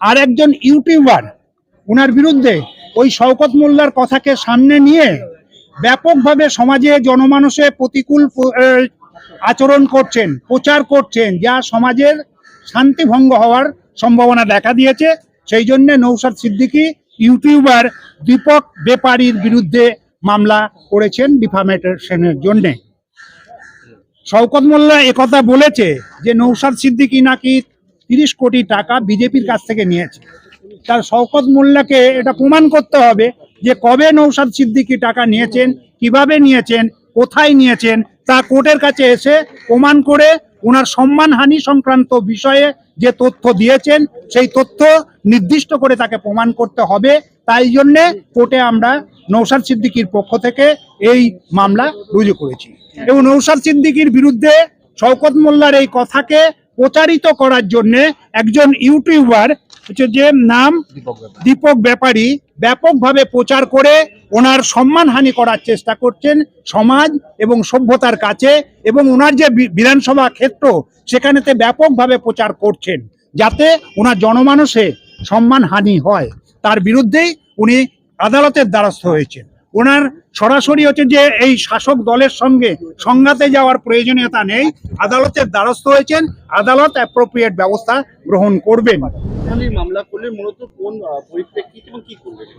আর একজন ইউটিউবার ওনার বিরুদ্ধে ওই শওকত মোল্লার কথাকে সামনে নিয়ে ব্যাপকভাবে সমাজে জনমানসে প্রতিকূল আচরণ করছেন, প্রচার করছেন, যা সমাজের শান্তিভঙ্গ হওয়ার সম্ভাবনা দেখা দিয়েছে। সেই জন্যে নৌসাদ সিদ্দিকী ইউটিউবার দীপক বেপারীর বিরুদ্ধে মামলা করেছেন ডিফামেটেশনের জন্যে। শওকত মোল্লা একথা বলেছে যে, নৌসাদ সিদ্দিকী নাকি তিরিশ কোটি টাকা বিজেপির কাছ থেকে নিয়েছে। তার শওকত মোল্লাকে এটা প্রমাণ করতে হবে যে কবে নৌসাদ সিদ্দিকি টাকা নিয়েছেন, কীভাবে নিয়েছেন, কোথায় নিয়েছেন, তা কোর্টের কাছে এসে প্রমাণ করে ওনার সম্মানহানি সংক্রান্ত বিষয়ে যে তথ্য দিয়েছেন, সেই তথ্য নির্দিষ্ট করে তাকে প্রমাণ করতে হবে। তাই জন্যে কোর্টে আমরা নৌসাদ সিদ্দিকীর পক্ষ থেকে এই মামলা রুজু করেছি। এবং নৌসাদ সিদ্দিকীর বিরুদ্ধে শওকত মোল্লার এই কথাকে প্রচারিত করার জন্য একজন ইউটিউবার হচ্ছে যে নাম দীপক ব্যাপারী। ব্যাপকভাবে প্রচার করে ওনার সম্মানহানি করার চেষ্টা করছেন সমাজ এবং সভ্যতার কাছে এবং ওনার যে বিধানসভা ক্ষেত্র সেখানেতে ব্যাপকভাবে প্রচার করছেন যাতে ওনার জনমানসে সম্মানহানি হয়। তার বিরুদ্ধেই উনি আদালতের দ্বারস্থ হয়েছেন। ওনার সরাসরি হচ্ছে যে এই শাসক দলের সঙ্গে সংঘাতে যাওয়ার প্রয়োজনীয়তা নেই আদালতের দ্বারস্থ হয়েছেন আদালত অ্যাপ্রোপ্রিয়েট ব্যবস্থা গ্রহণ করবেন।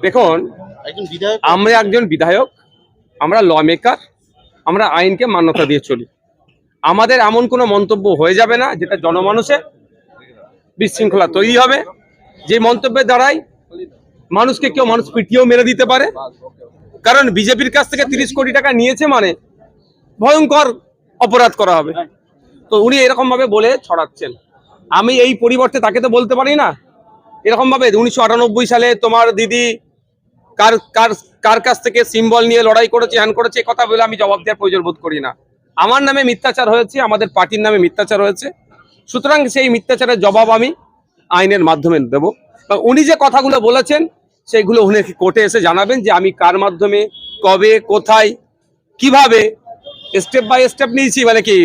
দেখুন আমরা একজন বিধায়ক আমরা ল মেকার আমরা আইনকে মান্যতা দিয়ে চলি। আমাদের এমন কোনো মন্তব্য হয়ে যাবে না যেটা জনমানুষে বিশৃঙ্খলা তৈরি হবে। যে মন্তব্যের দ্বারাই মানুষকে কেউ মানুষ পিটিয়েও মেরে দিতে পারে। কারণ বিজেপির কাছ থেকে তিরিশ কোটি টাকা নিয়েছে মানে ভয়ঙ্কর অপরাধ করা হবে। তো উনি এরকম ভাবে বলে ছড়াচ্ছেন। আমি এই পরিবর্তে তাকে তো বলতে পারি না। এরকম ভাবে উনিশশো আটানব্বই সালে তোমার দিদি কার কার কার কাছ থেকে সিম্বল নিয়ে লড়াই করেছে, হ্যান করেছে কথা বলে আমি জবাব দেওয়ার প্রয়োজন বোধ করি না। আমার নামে মিথ্যাচার হয়েছে, আমাদের পার্টির নামে মিথ্যাচার হয়েছে। সুতরাং সেই মিথ্যাচারের জবাব আমি আইনের মাধ্যমে দেব। উনি যে কথাগুলো বলেছেন সেগুলো উনি কোর্টে এসে জানাবেন যে আমি কার মাধ্যমে কবে কোথায় কীভাবে স্টেপ বাই স্টেপ নিয়েছি মানে কি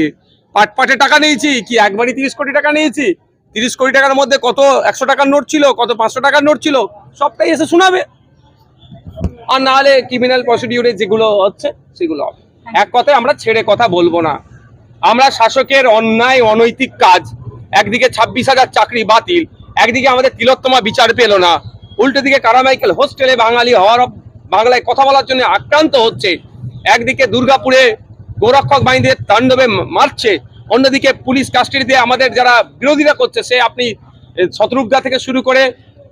পাট পাটে টাকা নিয়েছি কি একবারই তিরিশ কোটি টাকা নিয়েছি তিরিশ কোটি টাকার মধ্যে কত একশো টাকার নোট ছিল কত পাঁচশো টাকার নোট ছিল সবটাই এসে শোনাবে। আর না হলে ক্রিমিনাল প্রসিডিউরে যেগুলো হচ্ছে সেগুলো এক কথায় আমরা ছেড়ে কথা বলব না। আমরা শাসকের অন্যায় অনৈতিক কাজ একদিকে ছাব্বিশ হাজার চাকরি বাতিল একদিকে আমাদের তিলোত্তমা বিচার পেল না। উল্টো দিকে কারামাইকেল হোস্টেলে বাঙালি হওয়ার বাংলায় কথা বলার জন্য আক্রান্ত হচ্ছে। একদিকে দুর্গাপুরে গোরক্ষক বাহিনীদের তাণ্ডবে মারছে, অন্যদিকে পুলিশ কাস্টাডিতে আমাদের যারা বিরোধীরা করছে, সে আপনি শত্রুজ্ঞা থেকে শুরু করে,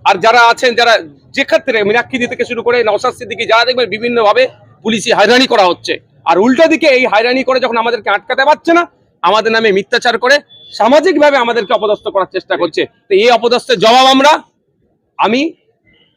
আর যারা আছেন, যারা যে ক্ষেত্রে মিনাক্ষী থেকে শুরু করে, নওশাদ সিদ্দিকি, যারা দেখবেন বিভিন্নভাবে পুলিশি হয়রানি করা হচ্ছে। আর উল্টো দিকে এই হয়রানি করে যখন আমাদেরকে আটকাতে পারছে না, আমাদের নামে মিথ্যাচার করে সামাজিকভাবে আমাদেরকে অপদস্থ করার চেষ্টা করছে। তো এই অপদস্থের জবাব আমরা, আমি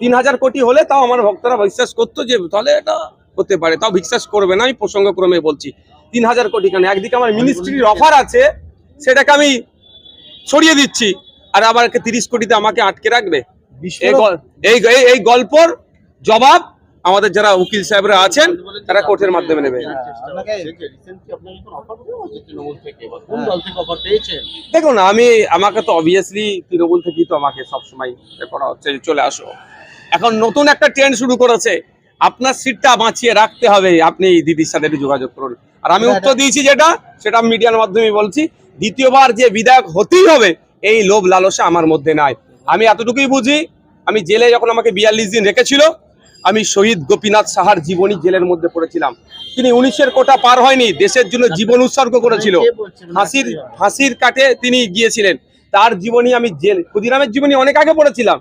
তিন হাজার কোটি হলে তাও আমার ভক্তরা বিশ্বাস করতো যে তাহলে এটা হতে পারে। তাও বিশ্বাস করবে না আমি প্রসঙ্গক্রমে বলছি। তিন হাজার কোটি কেন? একদিকে আমার মিনিস্ট্রির অফার আছে সেটাকে আমি ছড়িয়ে দিচ্ছি। আর আবার তিরিশ কোটিতে আমাকে আটকে রাখবে? এই এই এই- এই গল্পর জবাব আমাদের যারা উকিল সাহেবরা আছেন তারা কোর্টের মাধ্যমে নেবে। আপনাকে রিসেন্টলি আপনাকে কোনো অফার দেওয়া হয়েছে তৃণমূল থেকে। বা কোন দল থেকে অফার পেয়েছেন? দেখুন আমি আমাকে তো অবভিয়াসলি তৃণমূল থেকেই তো আমাকে সবসময় করা হচ্ছে চলে আসো। এখন নতুন একটা ট্রেন্ড শুরু করেছে। আপনার সিটটা বাঁচিয়ে রাখতে হবে আপনি এই দিদির সাথে একটু যোগাযোগ করুন। আর আমি উত্তর দিয়েছি যেটা সেটা মিডিয়ার মাধ্যমে বলছি দ্বিতীয়বার যে বিধায়ক হতেই হবে এই লোভ লালসা আমার মধ্যে নাই। আমি এতটুকুই বুঝি আমি জেলে যখন আমাকে বিয়াল্লিশ দিন রেখেছিল আমি শহীদ গোপীনাথ সাহার জীবনী জেলের মধ্যে পড়েছিলাম। তিনি উনিশের কোটা পার হয়নি দেশের জন্য জীবন উৎসর্গ করেছিল? ফাঁসির ফাঁসির কাটে তিনি গিয়েছিলেন। তার জীবনী আমি জেল ক্ষুদিরামের জীবনী অনেক আগে পড়েছিলাম।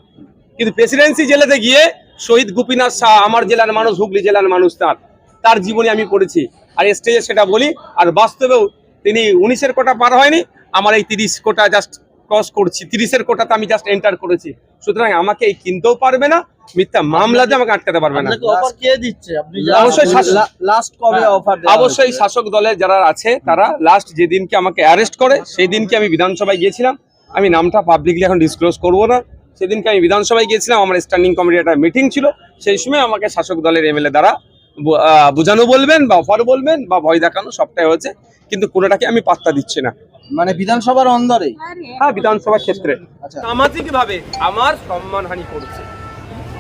কিন্তু প্রেসিডেন্সি জেলেতে গিয়ে শহীদ গোপীনাথ শাহ আমার জেলার মানুষ হুগলি জেলার মানুষ তার। তার জীবনী আমি পড়েছি। আর স্টেজে সেটা বলি আর বাস্তবেও তিনি উনিশের কোটা পার হয়নি আমার এই তিরিশ কোটা জাস্ট ক্রস করছি। তিরিশের কোটাতে আমি জাস্ট এন্টার করেছি। সুতরাং আমাকে এই কিনতেও পারবে না মিথ্যা মামলা দিয়ে আমাকে আটকাতে পারবে না। অবশ্যই শাসক- হ্যাঁ, অবশ্যই শাসক দলের যারা আছে তারা লাস্ট যেদিনকে আমাকে অ্যারেস্ট করে সেই দিনকে আমি বিধানসভায় গিয়েছিলাম। আমি নামটা পাবলিকলি এখন ডিসক্লোজ করব না। সেদিনকে আমি বিধানসভায় গিয়েছিলাম আমার স্ট্যান্ডিং কমিটির একটা মিটিং ছিল সেই সময় আমাকে শাসক দলের এমএলএ দ্বারা বোঝানো বলবেন বা অফার বলবেন বা ভয় দেখানো সবটাই হয়েছে কিন্তু কোনোটাকে আমি পাত্তা দিচ্ছি না। মানে বিধানসভার অন্দরে? হ্যাঁ বিধানসভার ক্ষেত্রে। আচ্ছা। সামাজিক ভাবে আমার সম্মানহানি করছে।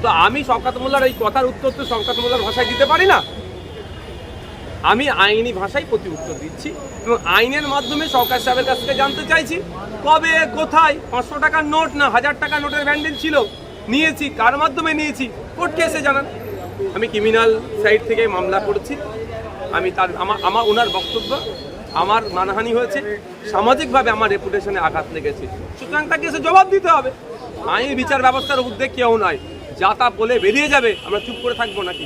তো আমি শওকাত মোল্লার এই কথার উত্তর তো শওকাত মোল্লার ভাষায় দিতে পারি না? আমি আইনি ভাষায় প্রতি উত্তর দিচ্ছি এবং আইনের মাধ্যমে সরকার সাহেবের কাছ থেকে জানতে চাইছি কবে, কোথায়, পাঁচশো টাকার নোট না হাজার টাকার নোটের ব্যান্ডেল ছিল? নিয়েছি, কার মাধ্যমে নিয়েছি? কোর্টকে এসে জানান। আমি ক্রিমিনাল সাইড থেকে মামলা করেছি। আমি তার আমার আমার ওনার বক্তব্য, আমার মানহানি হয়েছে। সামাজিকভাবে আমার রেপুটেশনে আঘাত লেগেছে। সুতরাং তাকে এসে জবাব দিতে হবে। আইন বিচার ব্যবস্থার উদ্যোগ কেউ নয়। যা তা বলে বেরিয়ে যাবে। আমরা চুপ করে থাকব নাকি?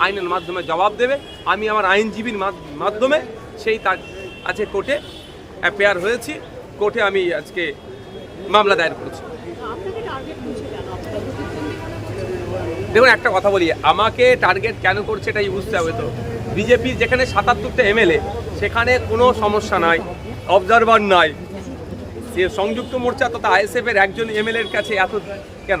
আইনের মাধ্যমে জবাব দেবে। আমি আমার আইনজীবীর মাধ- মাধ্যমে সেই তার আছে কোর্টে অ্যাপেয়ার হয়েছি। কোর্টে আমি আজকে মামলা দায়ের করেছি। দেখুন, একটা কথা বলি, আমাকে টার্গেট কেন করছে এটাই বুঝতে হবে তো। বিজেপির যেখানে সাতাত্তরটা এমএলএ সেখানে কোনো সমস্যা নাই অবজারভার নাই। সংযুক্ত মোর্চা তথা আইএসএফ এর একজন এমএলএর কাছে এত কেন?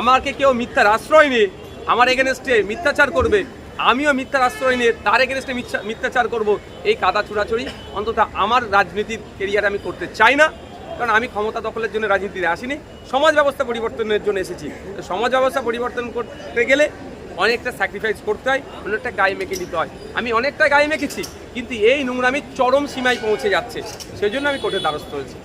আমাকে কেউ মিথ্যার আশ্রয় নিয়ে আমার এগেনস্টে মিথ্যাচার করবে, আমিও মিথ্যার আশ্রয় নিয়ে তার এগেনস্টে মিথ্যাচার করব, এই কাদা ছুড়াছুড়ি অন্তত আমার রাজনীতির কেরিয়ার আমি করতে চাই না। কারণ আমি ক্ষমতা দখলের জন্য রাজনীতিতে আসিনি, সমাজ ব্যবস্থা পরিবর্তনের জন্য এসেছি। সমাজ ব্যবস্থা পরিবর্তন করতে গেলে অনেকটা স্যাক্রিফাইস করতে হয় অনেকটা গায়ে মেখে নিতে হয়। আমি অনেকটা গায়ে মেখেছি, কিন্তু এই নোংরামির চরম সীমায় পৌঁছে যাচ্ছে সেই জন্য আমি কোর্টের দ্বারস্থ হয়েছি।